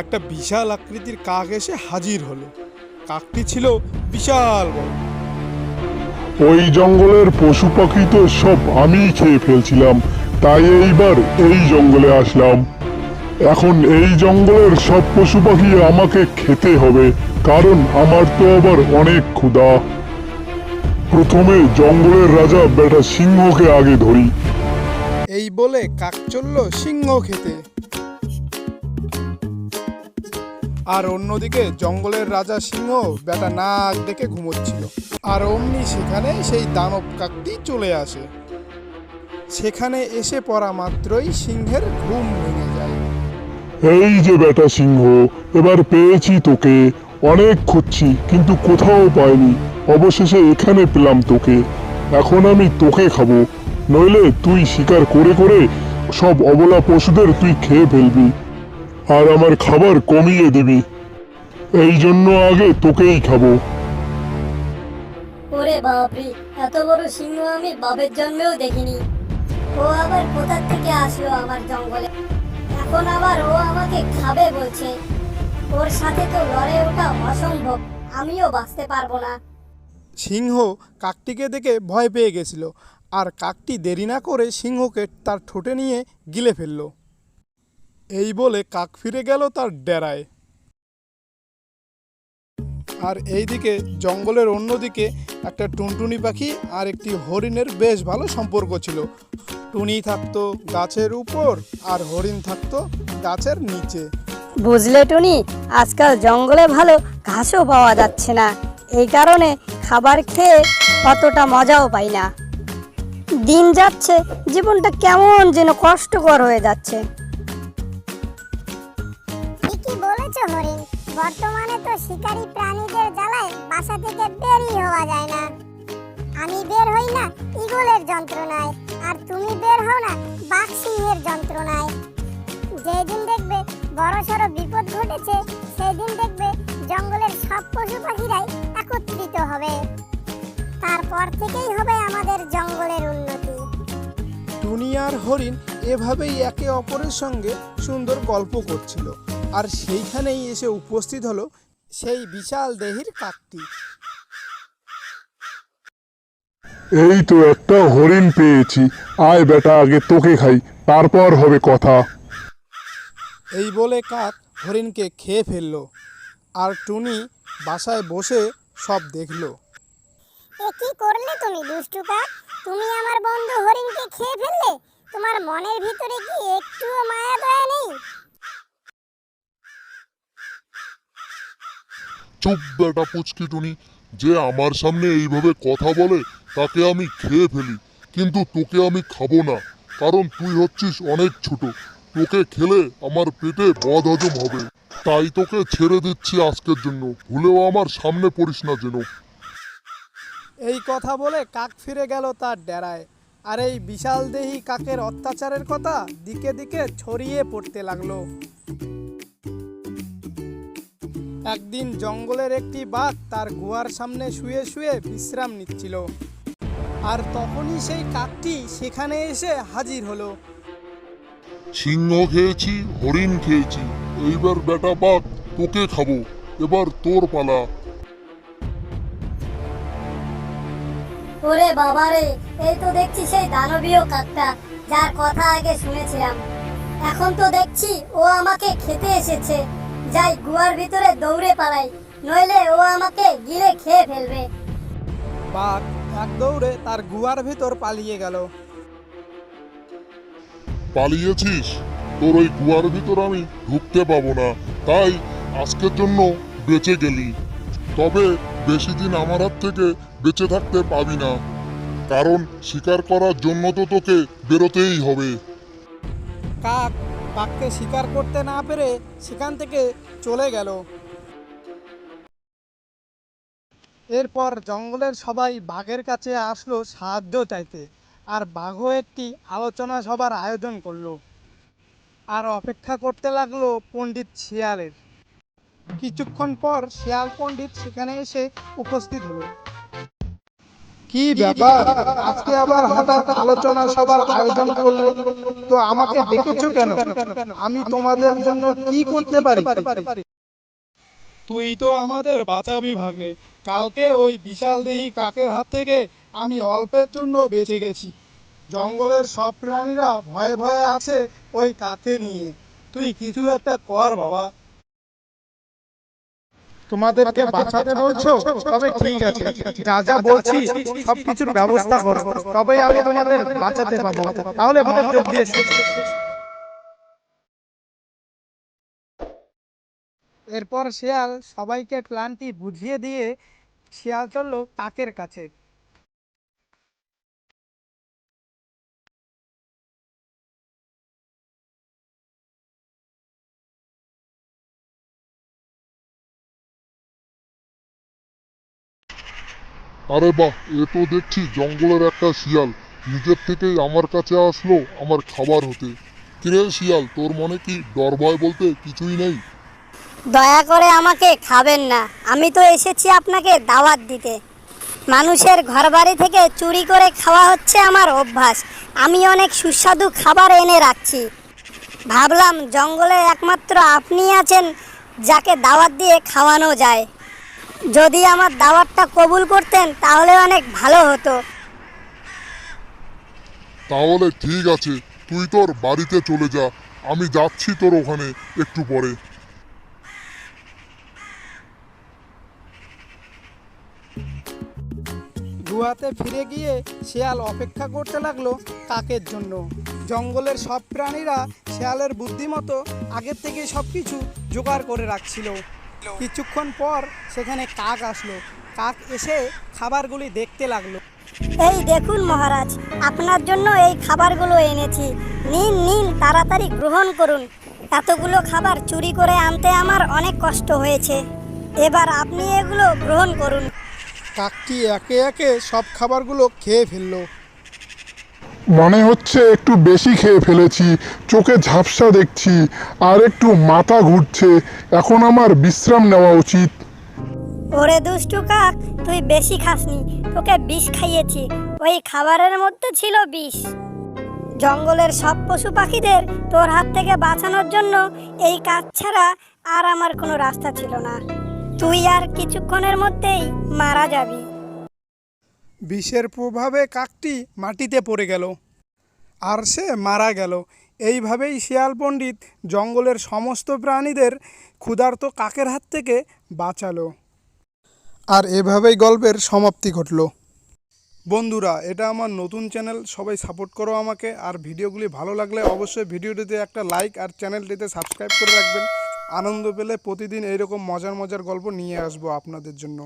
একটা বিশাল আকৃতির কাক এসে হাজির হলো। কাকটি ছিল বিশাল বড়। ওই জঙ্গলের পশু পাখি তো সব আমিই খেয়ে ফেলছিলাম তাই এইবার এই জঙ্গলে আসলাম। এখন এই জঙ্গলের সব পশু পাখি আমাকে খেতে হবে কারণ আমার তো আবার অনেক ক্ষুধা। প্রথমে জঙ্গলের রাজা বেটা সিংহকে আগে ধরি। এই বলে কাক চলল সিংহ খেতে। আর অন্যদিকে জঙ্গলের রাজা সিংহ বেটা নাক দেখে ঘুমোচ্ছিল। আর অমনি সেখানে সেই দানব কাকটি চলে আসে। সেখানে এসে পড়া মাত্রই সিংহের ঘুম ভেঙে যায়। এই যে বেটা সিংহ, এবার পেয়েছি তোকে। অনেক খুঁজছি, কিন্তু কোথাও পাইনি। অবশেষে এখানে পেলাম তোকে। এখন আমি তোকে খাব। নইলে তুই শিকার করে করে সব অবলা পশুদের তুই খেয়ে ফেলবি। আর আমার খাবার কমিয়ে দিবি। এই জন্য আগে তোকেই খাব। ওরে বাপরে এত বড় সিংহ আমি বাপের জন্মেও দেখিনি। ও আবার কোথা থেকে আসলো আমার জঙ্গলে? এখন আবার ও আমাকে খাবে বলছে। ওর সাথে তো লড়ে ওঠা অসম্ভব আমিও বাঁচতে পারব না। সিংহ কাকটিকে দেখে ভয় পেয়ে গেছিল আর কাকটি দেরি না করে সিংহকে তার ঠোঁটে নিয়ে গিলে ফেলল। এই বলে কাক ফিরে গেল তার ডেরায়। আর এই দিকে জঙ্গলের অন্যদিকে একটা টুনটুনি পাখি আর একটি হরিণের বেশ ভালো সম্পর্ক ছিল। টুনি থাকতো গাছের উপর আর হরিণ থাকতো গাছের নিচে। বুঝলে টুনি আজকাল জঙ্গলে ভালো ঘাসও পাওয়া যাচ্ছে না। এই কারণে খাবার খেয়ে অতটা মজাও পাই না। দিন যাচ্ছে জীবনটা কেমন যেন কষ্টকর হয়ে যাচ্ছে। ঠিকই বলেছ হরিণ। বর্তমানে তো শিকারী প্রাণীদের জ্বালায় বাসা থেকে বেরই হওয়া যায় না। আমি বের হই না ইগলের যন্ত্রণায়, আর তুমি বের হও না বাঘ সিংহের যন্ত্রণায়। যেদিন দেখবে বড় সড়ো বিপদ ঘটেছে সেই দিন দেখবে জঙ্গলের সব পশু পাখিরাই একত্রিত হবে। তারপর থেকেই হবে আমাদের জঙ্গলের উন্নতি। টুনি আর হরিণ এভাবেই একে অপরের সঙ্গে সুন্দর গল্প করছিল। আর সেইখানেই এসে উপস্থিত হলো সেই বিশাল দেহির কাকটি। এই তো একটা হরিণ পেয়েছি। আয় বেটা আগে তোকে খাই তারপর হবে কথা। এই বলে কাক হরিণকে খেয়ে ফেলল আর টুনি বাসায় বসে সব দেখল। এ কি করলে তুমি দুষ্টু কাক? তুমি আমার বন্ধু হরিণকে খেয়ে ফেললে? তোমার মনের ভিতরে কি একটুও মায়া দয়া নেই? চুপ বেটা পুচকি টুনি। যে আমার সামনে এইভাবে কথা বলে, তাকে আমি খেয়ে ফেলি। কিন্তু তোকে আমি খাব না, কারণ তুই হচ্ছিস অনেক ছোট। তোকে খেলে আমার পেটে বদ হজম হবে। তাই তোকে ছেড়ে দিচ্ছি আজকের জন্য। ভুলেও আমার সামনে পড়িস না যেন। এই কথা বলে কাক ফিরে গেল তার ডেরায়। আর এই বিশাল দেহি কাকের অত্যাচারের কথা দিকে দিকে ছড়িয়ে পড়তে লাগল। একদিন জঙ্গলের একটি বাঘ তার গুহার সামনে শুয়ে শুয়ে বিশ্রাম নিচ্ছিল। আর তখনই সেই কাকটি সেখানে এসে হাজির হলো। সিংহ খেয়েছি হরিণ খেয়েছি এইবার বেটা বাঘ তোকে খাব এবার তোর পালা। ওরে বাবারে এই তো দেখছি সেই দানবীয় কাকটা যার কথা আগে শুনেছিলাম। এখন তো দেখছি ও আমাকে খেতে এসেছে। যাই গুহার ভিতরে দৌড়ে পালাই। নইলে ও আমাকে গিলে খেয়ে ফেলবে। বাঘ এক দৌড়ে তার গুহার ভেতর পালিয়ে গেল। পালিয়েছিস? তোর ওই গুয়ার ভিতর আমি ঢুকতে পাবো না। তাই আজকের জন্য বেঁচে গেলি। তবে বেশি দিন আমার হাত থেকে বেঁচে থাকতে পাবি না। কারণ শিকার করার জন্য তো তোকে বেরোতেই হবে। কাক বাঘকে শিকার করতে না পেরে সেখান থেকে চলে গেল। এরপর জঙ্গলের সবাই বাঘের কাছে আসলো সাহায্য চাইতে আর বাঘও একটি আলোচনা সভার আয়োজন করল। আর অপেক্ষা করতে লাগল পণ্ডিত শিয়ালের। কিছুক্ষণ পর শিয়াল পণ্ডিত সেখানে এসে উপস্থিত হলো। কি ব্যাপার? আজকে আবার হঠাৎ আলোচনা সবার আয়োজন করল? তো আমাকে ডেকেছো কেন? আমি তোমাদের জন্য কি করতে পারি? তুই তো আমাদের বাঁচাবি ভাগে কালকে ওই বিশাল দেহি কাকের হাত থেকে আমি অল্পের জন্য বেঁচে গেছি। জঙ্গলের সব প্রাণীরা ভয়ে ভয়ে আছে ওই কাকে নিয়ে। তুই কিছু একটা কর, বাবা। তোমাদেরকে বাঁচাতে বলছো? তবে ঠিক আছে। যা যা বলছি সবকিছুর ব্যবস্থা করো। তবে আমি তোমাদের বাঁচাতে পারব। তাহলে মনোযোগ দিয়ে। এরপর শিয়াল সবাইকে প্ল্যানটি বুঝিয়ে দিয়ে শিয়াল চলল কাকের কাছে। আরে বাহ, এ তো দেখছি জঙ্গলের একটা শিয়াল। নিজের থেকেই আমার কাছে আসলো আমার খাবার হতে। কিরে শিয়াল, তোর মনে কি ডর ভয় বলতে কিছুই নেই? দয়া করে আমাকে খাবেন না। আমি তো এসেছি আপনাকে দাওয়াত দিতে। মানুষের ঘরবাড়ি থেকে চুরি করে খাওয়া হচ্ছে আমার অভ্যাস। আমি অনেক সুস্বাদু খাবার এনে রাখছি। ভাবলাম জঙ্গলে একমাত্র আপনি আছেন, যাকে দাওয়াত দিয়ে খাওয়ানো যায়। যদি আমার দাওয়াতটা কবুল করতেন তাহলে অনেক ভালো হতো। তাহলে ঠিক আছে তুই তোর বাড়িতে চলে যা আমি যাচ্ছি তোর ওখানে একটু পরে। গুহাতে ফিরে গিয়ে শেয়াল অপেক্ষা করতে লাগল কাকের জন্য। জঙ্গলের সব প্রাণীরা শেয়ালের বুদ্ধিমতো আগের থেকে সব কিছু জোগাড় করে রাখছিল। কিছুক্ষণ পর সেখানে কাক আসলো। কাক এসে খাবারগুলি দেখতে লাগল। এই দেখুন মহারাজ আপনার জন্য এই খাবারগুলো এনেছি। নিন নিন তাড়াতাড়ি গ্রহণ করুন। এতগুলো খাবার চুরি করে আনতে আমার অনেক কষ্ট হয়েছে। এবার আপনি এগুলো গ্রহণ করুন। কাকটি একে একে সব খাবারগুলো খেয়ে ফেলল। মনে হচ্ছে একটু বেশি খেয়ে ফেলেছি, চোখে ঝাপসা দেখছি, আর একটু মাথা ঘুরছে, এখন আমার বিশ্রাম নেওয়া উচিত। ওরে দুষ্টু কাক, তুই বেশি খাসনি, তোকে বিষ খাইয়েছি, ওই খাবারের মধ্যে ছিল বিষ। জঙ্গলের সব পশু পাখিদের তোর হাত থেকে বাঁচানোর জন্য এই কাজ ছাড়া আর আমার কোনো রাস্তা ছিল না। তুই আর কিছুক্ষণের মধ্যেই মারা যাবি। বিষের প্রভাবে কাকটি মাটিতে পড়ে গেল আর সে মারা গেল। এইভাবেই শিয়াল পণ্ডিত জঙ্গলের সমস্ত প্রাণীদের ক্ষুধার্ত কাকের হাত থেকে বাঁচালো। আর এভাবেই গল্পের সমাপ্তি ঘটলো। বন্ধুরা, এটা আমার নতুন চ্যানেল, সবাই সাপোর্ট করো আমাকে। আর ভিডিওগুলি ভালো লাগলে অবশ্যই ভিডিওটিতে একটা লাইক আর চ্যানেলটিতে সাবস্ক্রাইব করে রাখবেন। আনন্দ পেলে প্রতিদিন এইরকম মজার মজার গল্প নিয়ে আসব আপনাদের জন্য।